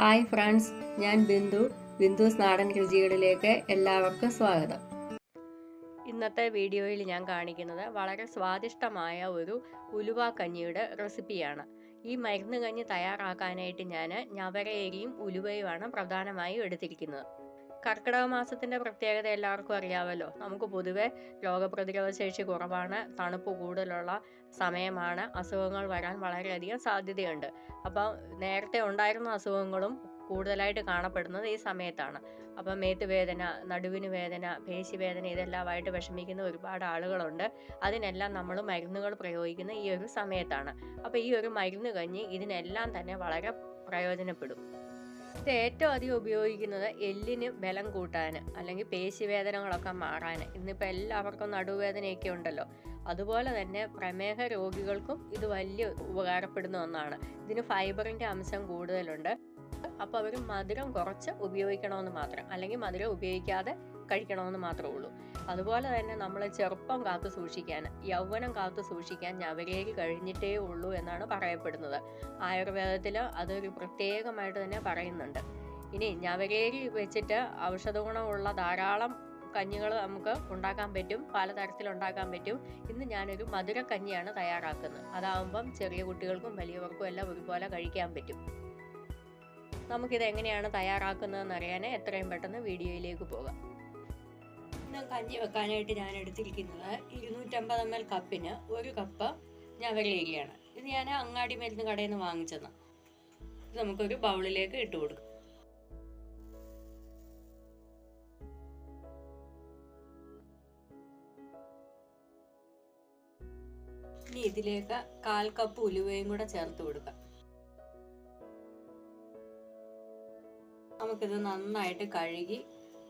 Hi friends ഞാൻ ബിന്ദു ബിന്ദുസ് നാടൻ രുചികളിലേക്ക് എല്ലാവർക്കും സ്വാഗതം. ഇന്നത്തെ വീഡിയോയിൽ ഞാൻ കാണിക്കുന്നത് വളരെ സ്വാദിഷ്ടമായ ഒരു ഉലുവ കഞ്ഞിയുടെ റെസിപ്പിയാണ്. ഈ മരുന്ന് കഞ്ഞി തയ്യാറാക്കാനായിട്ട് ഞാൻ ഞവരയേരിയും ഉലുവയുമാണ് പ്രധാനമായും എടുത്തിരിക്കുന്നത്. കർക്കിടക മാസത്തിന്റെ പ്രത്യേകത എല്ലാവർക്കും അറിയാമല്ലോ. നമുക്ക് പൊതുവെ രോഗപ്രതിരോധ ശേഷി കുറവാണ് തണുപ്പ് കൂടുതലുള്ള സമയമാണ് അസുഖങ്ങൾ വരാൻ വളരെയധികം സാധ്യതയുണ്ട്. അപ്പം നേരത്തെ ഉണ്ടായിരുന്ന അസുഖങ്ങളും കൂടുതലായിട്ട് കാണപ്പെടുന്നത് ഈ സമയത്താണ്. അപ്പം മേത്ത് വേദന നടുവിന് വേദന പേശിവേദന ഇതെല്ലാമായിട്ട് വിഷമിക്കുന്ന ഒരുപാട് ആളുകളുണ്ട്. അതിനെല്ലാം നമ്മൾ മരുന്നുകൾ പ്രയോഗിക്കുന്ന ഈ ഒരു സമയത്താണ്. അപ്പോൾ ഈ ഒരു മരുന്ന് കഞ്ഞി ഇതിനെല്ലാം തന്നെ വളരെ പ്രയോജനപ്പെടും. ഇത് ഏറ്റവും അധികം ഉപയോഗിക്കുന്നത് എല്ലിന് ബലം കൂട്ടാൻ അല്ലെങ്കിൽ പേശിവേദനകളൊക്കെ മാറാൻ ഇന്നിപ്പോൾ എല്ലാവർക്കും നടുവേദനയൊക്കെ ഉണ്ടല്ലോ. അതുപോലെ തന്നെ പ്രമേഹ രോഗികൾക്കും ഇത് വലിയ ഉപകാരപ്പെടുന്ന ഒന്നാണ്. ഇതിന് ഫൈബറിന്റെ അംശം കൂടുതലുണ്ട്. അപ്പോൾ അവർ മധുരം കുറച്ച് ഉപയോഗിക്കണമെന്ന് മാത്രം അല്ലെങ്കിൽ മധുരം ഉപയോഗിക്കാതെ കഴിക്കണമെന്ന് മാത്രമേ ഉള്ളൂ. അതുപോലെ തന്നെ നമ്മൾ ചെറുപ്പം കാത്തു സൂക്ഷിക്കാൻ യൗവനം കാത്തു സൂക്ഷിക്കാൻ ഞവരേരി കഴിഞ്ഞിട്ടേ ഉള്ളൂ എന്നാണ് പറയപ്പെടുന്നത്. ആയുർവേദത്തിൽ അതൊരു പ്രത്യേകമായിട്ട് തന്നെ പറയുന്നുണ്ട്. ഇനി ഞവരേരി വെച്ചിട്ട് ഔഷധ ഗുണമുള്ള ധാരാളം കഞ്ഞികൾ നമുക്ക് ഉണ്ടാക്കാൻ പറ്റും പലതരത്തിൽ ഉണ്ടാക്കാൻ പറ്റും. ഇന്ന് ഞാനൊരു മധുര കഞ്ഞിയാണ് തയ്യാറാക്കുന്നത്. അതാവുമ്പം ചെറിയ കുട്ടികൾക്കും വലിയവർക്കും എല്ലാം ഒരുപോലെ കഴിക്കാൻ പറ്റും. നമുക്കിത് എങ്ങനെയാണ് തയ്യാറാക്കുന്നതെന്ന് അറിയാനേ എത്രയും പെട്ടെന്ന് വീഡിയോയിലേക്ക് പോകാം. ഇന്ന് കഞ്ഞി വെക്കാനായിട്ട് ഞാൻ എടുത്തിരിക്കുന്നത് ഇരുന്നൂറ്റമ്പത് എം എൽ കപ്പിന് ഒരു കപ്പ് ഞവരേരിയാണ് ഇത് ഞാൻ അങ്ങാടി മരുന്ന് കടയിൽ നിന്ന് വാങ്ങിച്ചതാണ് ഇത് നമുക്കൊരു ബൗളിലേക്ക് ഇട്ട് കൊടുക്കാം. ഇനി ഇതിലേക്ക് കാൽ കപ്പ് ഉലുവയും കൂടെ ചേർത്ത് കൊടുക്കാം. നമുക്കിത് നന്നായിട്ട് കഴുകി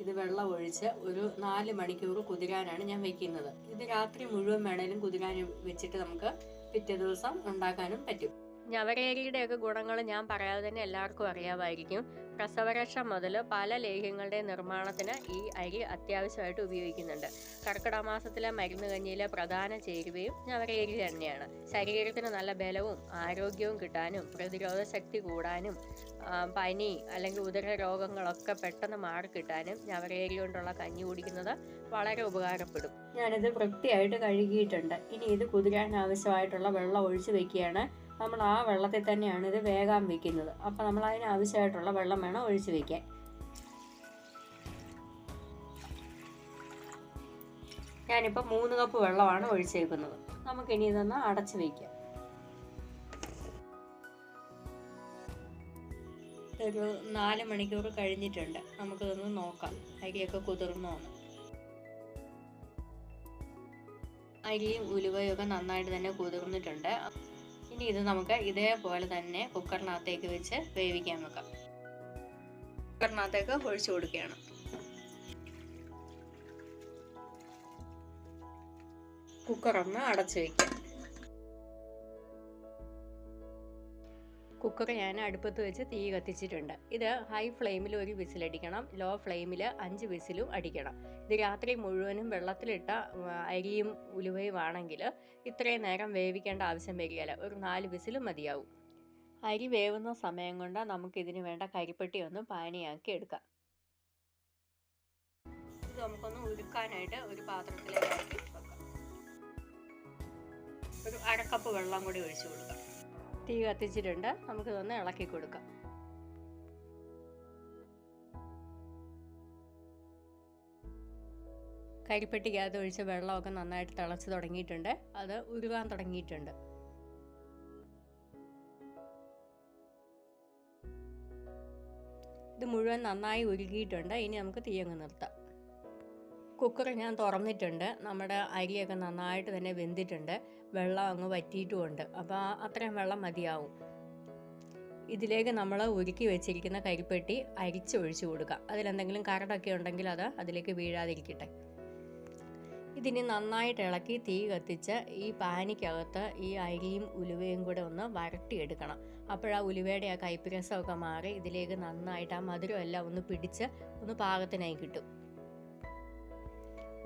ഇത് വെള്ളം ഒഴിച്ച് ഒരു നാല് മണിക്കൂർ കുതിരാനാണ് ഞാൻ വെക്കുന്നത്. ഇത് രാത്രി മുഴുവൻ വേണേലും കുതിരാൻ വെച്ചിട്ട് നമുക്ക് പിറ്റേ ദിവസം ഉണ്ടാക്കാനും പറ്റും. ഞവരേരിയുടെ ഒക്കെ ഗുണങ്ങൾ ഞാൻ പറയാതെ തന്നെ എല്ലാവർക്കും അറിയാമായിരിക്കും. പ്രസവരക്ഷ മുതൽ പല ലേഹ്യങ്ങളുടെ നിർമ്മാണത്തിന് ഈ അരി അത്യാവശ്യമായിട്ട് ഉപയോഗിക്കുന്നുണ്ട്. കർക്കിടക മാസത്തിലെ മരുന്ന് കഞ്ഞിയിലെ പ്രധാന ചേരുവയും ഞവരേരി തന്നെയാണ്. ശരീരത്തിന് നല്ല ബലവും ആരോഗ്യവും കിട്ടാനും പ്രതിരോധ ശക്തി കൂടാനും പനി അല്ലെങ്കിൽ ഉദര രോഗങ്ങളൊക്കെ പെട്ടെന്ന് മാറിക്കിട്ടാനും ഞവരേരി കൊണ്ടുള്ള കഞ്ഞി കുടിക്കുന്നത് വളരെ ഉപകാരപ്പെടും. ഞാനിത് വൃത്തിയായിട്ട് കഴുകിയിട്ടുണ്ട്. ഇനി ഇത് കുതിരാൻ ആവശ്യമായിട്ടുള്ള വെള്ളം ഒഴിച്ച് വെക്കുകയാണ്. നമ്മൾ ആ വെള്ളത്തിൽ തന്നെയാണ് ഇത് വേഗം വെക്കുന്നത് അപ്പോൾ നമ്മൾ അതിനാവശ്യമായിട്ടുള്ള വെള്ളം വേണം ഒഴിച്ച് വെക്കാൻ ഞാനിപ്പോൾ മൂന്ന് കപ്പ് വെള്ളമാണ് ഒഴിച്ചേക്കുന്നത്. നമുക്കിനി ഇതൊന്ന് അടച്ചു വയ്ക്കാം. ഒരു നാല് മണിക്കൂർ കഴിഞ്ഞിട്ടുണ്ട്. നമുക്കിതൊന്ന് നോക്കാം. അരിയൊക്കെ കുതിർന്നോന്ന് അരിയും ഉലുവയും ഒക്കെ നന്നായിട്ട് തന്നെ കുതിർന്നിട്ടുണ്ട്. ഇനി ഇത് നമുക്ക് ഇതേപോലെ തന്നെ കുക്കറിനകത്തേക്ക് വെച്ച് വേവിക്കാൻ വെക്കാം. കുക്കറിനകത്തേക്ക് ഒഴിച്ചു കൊടുക്കുകയാണ്. കുക്കറൊന്ന് അടച്ചു വയ്ക്കാം കുക്കർ ഞാൻ അടുപ്പത്ത് വെച്ച് തീ കത്തിച്ചിട്ടുണ്ട്. ഇത് ഹൈ ഫ്ലെയിമിൽ ഒരു വിസിലടിക്കണം ലോ ഫ്ലെയിമിൽ അഞ്ച് വിസിലും അടിക്കണം. ഇത് രാത്രി മുഴുവനും വെള്ളത്തിലിട്ട അരിയും ഉലുവയും ആണെങ്കിൽ ഇത്രയും നേരം വേവിക്കേണ്ട ആവശ്യം വരികയില്ല. ഒരു നാല് വിസിലും മതിയാവും. അരി വേവുന്ന സമയം കൊണ്ട് നമുക്കിതിന് വേണ്ട കരിപ്പെട്ടി ഒന്ന് പാനിയാക്കി എടുക്കാം. ഇത് നമുക്കൊന്ന് ഉരുക്കാനായിട്ട് ഒരു പാത്രത്തിലേക്ക് ഒരു അരക്കപ്പ് വെള്ളം കൂടി ഒഴിച്ചു കൊടുക്കാം. തീ കത്തിച്ചിട്ടുണ്ട്. നമുക്കിതൊന്ന് ഇളക്കി കൊടുക്കാം. കരിപ്പെട്ടിക്കകത്ത് ഒഴിച്ച വെള്ളമൊക്കെ നന്നായിട്ട് തിളച്ച് തുടങ്ങിയിട്ടുണ്ട്. അത് ഉരുകാൻ തുടങ്ങിയിട്ടുണ്ട്. ഇത് മുഴുവൻ നന്നായി ഉരുകിയിട്ടുണ്ട്. ഇനി നമുക്ക് തീയങ്ങ് നിർത്താം. കുക്കർ ഞാൻ തുറന്നിട്ടുണ്ട്. നമ്മുടെ അരിയൊക്കെ നന്നായിട്ട് തന്നെ വെന്തിട്ടുണ്ട്. വെള്ളം അങ്ങ് വറ്റിയിട്ടുമുണ്ട്. അപ്പോൾ അത്രയും വെള്ളം മതിയാവും. ഇതിലേക്ക് നമ്മൾ ഉരുക്കി വെച്ചിരിക്കുന്ന കരിപ്പെട്ടി അരിച്ചൊഴിച്ചു കൊടുക്കുക. അതിലെന്തെങ്കിലും കരടൊക്കെ ഉണ്ടെങ്കിൽ അത് അതിലേക്ക് വീഴാതിരിക്കട്ടെ. ഇതിനി നന്നായിട്ട് ഇളക്കി തീ കത്തിച്ച് ഈ പാനിക്കകത്ത് ഈ അരിയും ഉലുവയും കൂടെ ഒന്ന് വരട്ടിയെടുക്കണം. അപ്പോഴാ ഉലുവയുടെ ആ കൈപ്പിരസമൊക്കെ മാറി ഇതിലേക്ക് നന്നായിട്ട് ആ മധുരമെല്ലാം ഒന്ന് പിടിച്ച് ഒന്ന് പാകത്തിനായി കിട്ടും.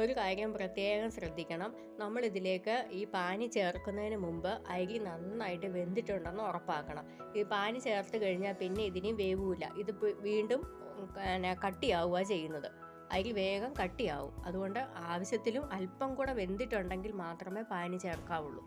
ഒരു കാര്യം പ്രത്യേകം ശ്രദ്ധിക്കണം. നമ്മൾ ഇതിലേക്ക് ഈ പാനി ചേർക്കുന്നതിന് മുമ്പ് അരി നന്നായിട്ട് വെന്തിട്ടുണ്ടെന്ന് ഉറപ്പാക്കണം. ഈ പാനി ചേർത്ത് കഴിഞ്ഞാൽ പിന്നെ ഇതിന് വേവില്ല ഇത് വീണ്ടും കട്ടിയാവുക ചെയ്യുന്നത്. അരി വേഗം കട്ടിയാവും. അതുകൊണ്ട് ആവശ്യത്തിലും അല്പം കൂടെ വെന്തിട്ടുണ്ടെങ്കിൽ മാത്രമേ പാനി ചേർക്കാവുള്ളൂ.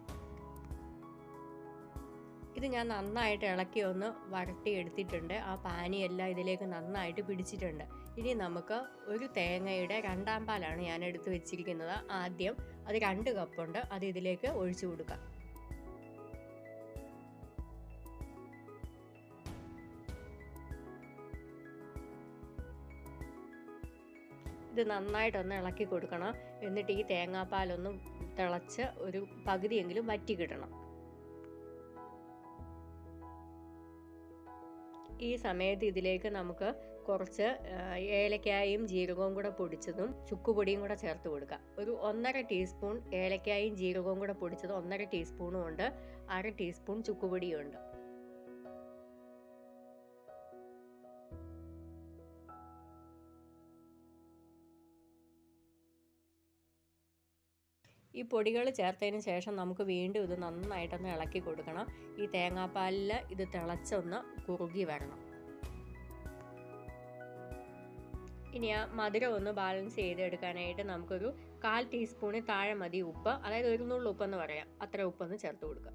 ഇത് ഞാൻ നന്നായിട്ട് ഇളക്കി ഒന്ന് വരട്ടി എടുത്തിട്ടുണ്ട് ആ പാനിയെല്ലാം ഇതിലേക്ക് നന്നായിട്ട് പിടിച്ചിട്ടുണ്ട്. ഇനി നമുക്ക് ഒരു തേങ്ങയുടെ രണ്ടാം പാലാണ് ഞാൻ എടുത്ത് വെച്ചിരിക്കുന്നത്. ആദ്യം അത് രണ്ട് കപ്പുണ്ട് അത് ഇതിലേക്ക് ഒഴിച്ചു കൊടുക്കാം. ഇത് നന്നായിട്ടൊന്ന് ഇളക്കി കൊടുക്കണം. എന്നിട്ട് ഈ തേങ്ങാപ്പാലൊന്ന് തിളച്ച് ഒരു പകുതിയെങ്കിലും വറ്റി കിട്ടണം. ഈ സമയത്ത് ഇതിലേക്ക് നമുക്ക് കുറച്ച് ഏലക്കായും ജീരകവും കൂടെ പൊടിച്ചതും ചുക്കുപൊടിയും കൂടെ ചേർത്ത് കൊടുക്കുക. ഒരു ഒന്നര ടീസ്പൂൺ ഏലക്കായും ജീരകവും കൂടെ പൊടിച്ചത് ഒന്നര ടീസ്പൂണും ഉണ്ട്. അര ടീസ്പൂൺ ചുക്കുപൊടിയും ഉണ്ട്. ഈ പൊടികൾ ചേർത്തതിന് ശേഷം നമുക്ക് വീണ്ടും ഇത് നന്നായിട്ടൊന്ന് ഇളക്കി കൊടുക്കണം. ഈ തേങ്ങാപ്പാലിൽ ഇത് തിളച്ചൊന്ന് കുറുകി വരണം. ഇനി ആ മധുരം ഒന്ന് ബാലൻസ് ചെയ്തെടുക്കാനായിട്ട് നമുക്കൊരു കാൽ ടീസ്പൂണിൽ താഴെ മതി ഉപ്പ്. അതായത് ഒരു നുള്ളു ഉപ്പെന്ന് പറയാം. അത്ര ഉപ്പൊന്ന് ചേർത്ത് കൊടുക്കുക.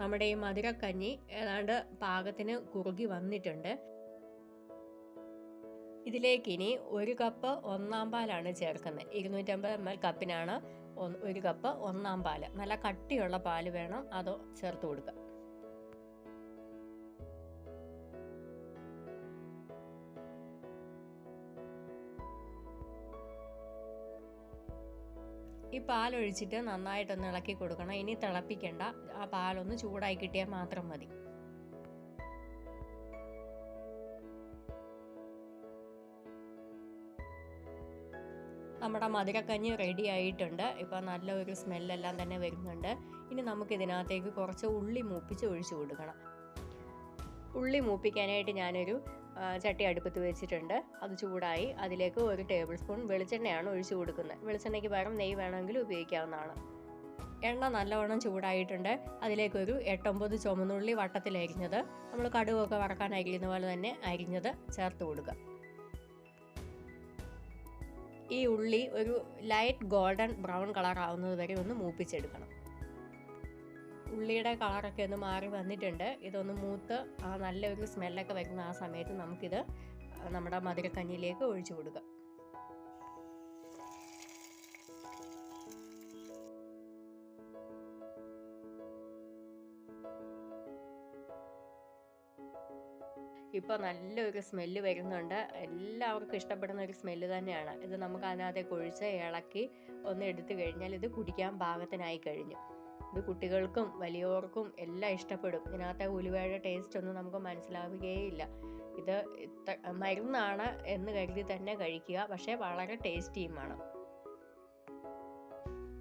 നമ്മുടെ ഈ മധുരക്കഞ്ഞി ഏതാണ്ട് പാകത്തിന് കുറുകി വന്നിട്ടുണ്ട്. ഇതിലേക്ക് ഇനി ഒരു കപ്പ് ഒന്നാം പാലാണ് ചേർക്കുന്നത്. ഇരുന്നൂറ്റമ്പത് എം എൽ കപ്പിനാണ് ഒരു കപ്പ് ഒന്നാം പാൽ. നല്ല കട്ടിയുള്ള പാൽ വേണം അത് ചേർത്ത് കൊടുക്കുക. ഈ പാലൊഴിച്ചിട്ട് നന്നായിട്ടൊന്ന് ഇളക്കി കൊടുക്കണം. ഇനി തിളപ്പിക്കേണ്ട. ആ പാലൊന്ന് ചൂടായി കിട്ടിയാൽ മാത്രം മതി. നമ്മുടെ മധുരക്കഞ്ഞി റെഡി ആയിട്ടുണ്ട്. ഇപ്പോൾ നല്ലൊരു സ്മെല്ലെല്ലാം തന്നെ വരുന്നുണ്ട്. ഇനി നമുക്ക് ഇതിനകത്തേക്ക് കുറച്ച് ഉള്ളി മൂപ്പിച്ച് ഒഴിച്ചു കൊടുക്കണം. ഉള്ളി മൂപ്പിക്കാനായിട്ട് ഞാനൊരു ചട്ടി അടുപ്പത്ത് വെച്ചിട്ടുണ്ട്. അത് ചൂടായി അതിലേക്ക് ഒരു ടേബിൾ സ്പൂൺ വെളിച്ചെണ്ണയാണ് ഒഴിച്ചു കൊടുക്കുന്നത്. വെളിച്ചെണ്ണയ്ക്ക് പകരം നെയ്യ് വേണമെങ്കിൽ ഉപയോഗിക്കാവുന്നതാണ്. എണ്ണ നല്ലവണ്ണം ചൂടായിട്ടുണ്ട്. അതിലേക്കൊരു എട്ടൊമ്പത് ചുമന്നുള്ളി വട്ടത്തിൽ അരിഞ്ഞത് നമ്മൾ കടുവൊക്കെ വറക്കാൻ അരിയുന്ന പോലെ തന്നെ അരിഞ്ഞത് ചേർത്ത് കൊടുക്കുക. ഈ ഉള്ളി ഒരു ലൈറ്റ് ഗോൾഡൻ ബ്രൗൺ കളർ ആവുന്നത് വരെ ഒന്ന് മൂപ്പിച്ചെടുക്കണം. ഉള്ളിയുടെ കളറൊക്കെ ഒന്ന് മാറി വന്നിട്ടുണ്ട്. ഇതൊന്ന് മൂത്ത് ആ നല്ലൊരു സ്മെല്ലൊക്കെ വരുന്ന ആ സമയത്ത് നമുക്കിത് നമ്മുടെ മധുരക്കഞ്ഞിയിലേക്ക് ഒഴിച്ചു കൊടുക്കാം. ഇപ്പോൾ നല്ലൊരു സ്മെല്ല് വരുന്നുണ്ട്. എല്ലാവർക്കും ഇഷ്ടപ്പെടുന്ന ഒരു സ്മെല്ല് തന്നെയാണ്. ഇത് നമുക്ക് അതിനകത്തേക്ക് ഒഴിച്ച് ഇളക്കി ഒന്ന് എടുത്തു കഴിഞ്ഞാൽ ഇത് കുടിക്കാൻ പാകത്തിനായി കഴിഞ്ഞു. ഇത് കുട്ടികൾക്കും വലിയവർക്കും എല്ലാം ഇഷ്ടപ്പെടും. ഇതിനകത്തെ ഉലുവയുടെ ടേസ്റ്റ് ഒന്നും നമുക്ക് മനസ്സിലാവുകയില്ല. ഇത് മരുന്നാണ് എന്ന് കരുതി തന്നെ കഴിക്കുക. പക്ഷേ വളരെ ടേസ്റ്റിയുമാണ്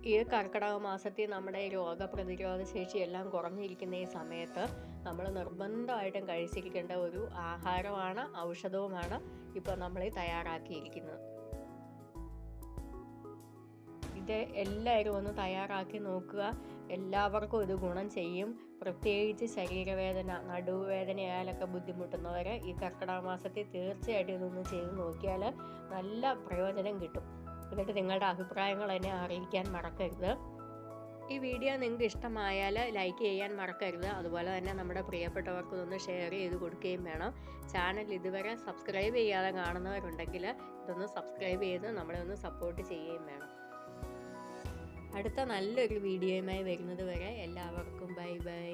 ഈ കർക്കിടക മാസത്തിൽ നമ്മുടെ രോഗപ്രതിരോധ ശേഷി എല്ലാം കുറഞ്ഞിരിക്കുന്ന ഈ സമയത്ത് നമ്മൾ നിർബന്ധമായിട്ടും കഴിച്ചിരിക്കേണ്ട ഒരു ആഹാരമാണ് ഔഷധവുമാണ് ഇപ്പോൾ നമ്മൾ തയ്യാറാക്കിയിരിക്കുന്നത്. ഇത് എല്ലാവരും ഒന്ന് തയ്യാറാക്കി നോക്കുക. എല്ലാവർക്കും ഇത് ഗുണം ചെയ്യും. പ്രത്യേകിച്ച് ശരീരവേദന നടുവേദനയായാലൊക്കെ ബുദ്ധിമുട്ടുന്നവരെ ഈ കർക്കിടക മാസത്തിൽ തീർച്ചയായിട്ടും ഇതൊന്ന് ചെയ്ത് നോക്കിയാൽ നല്ല പ്രയോജനം കിട്ടും. എന്നിട്ട് നിങ്ങളുടെ അഭിപ്രായങ്ങൾ എന്നെ അറിയിക്കാൻ മറക്കരുത്. ഈ വീഡിയോ നിങ്ങൾക്ക് ഇഷ്ടമായാൽ ലൈക്ക് ചെയ്യാൻ മറക്കരുത്. അതുപോലെ തന്നെ നമ്മുടെ പ്രിയപ്പെട്ടവർക്കൊന്ന് ഷെയർ ചെയ്ത് കൊടുക്കുകയും വേണം. ചാനൽ ഇതുവരെ സബ്സ്ക്രൈബ് ചെയ്യാതെ കാണുന്നവരുണ്ടെങ്കിൽ ഇതൊന്ന് സബ്സ്ക്രൈബ് ചെയ്ത് നമ്മളെ ഒന്ന് സപ്പോർട്ട് ചെയ്യുകയും വേണം. അടുത്ത നല്ലൊരു വീഡിയോയുമായി വരുന്നത് വരെ എല്ലാവർക്കും ബൈ ബൈ.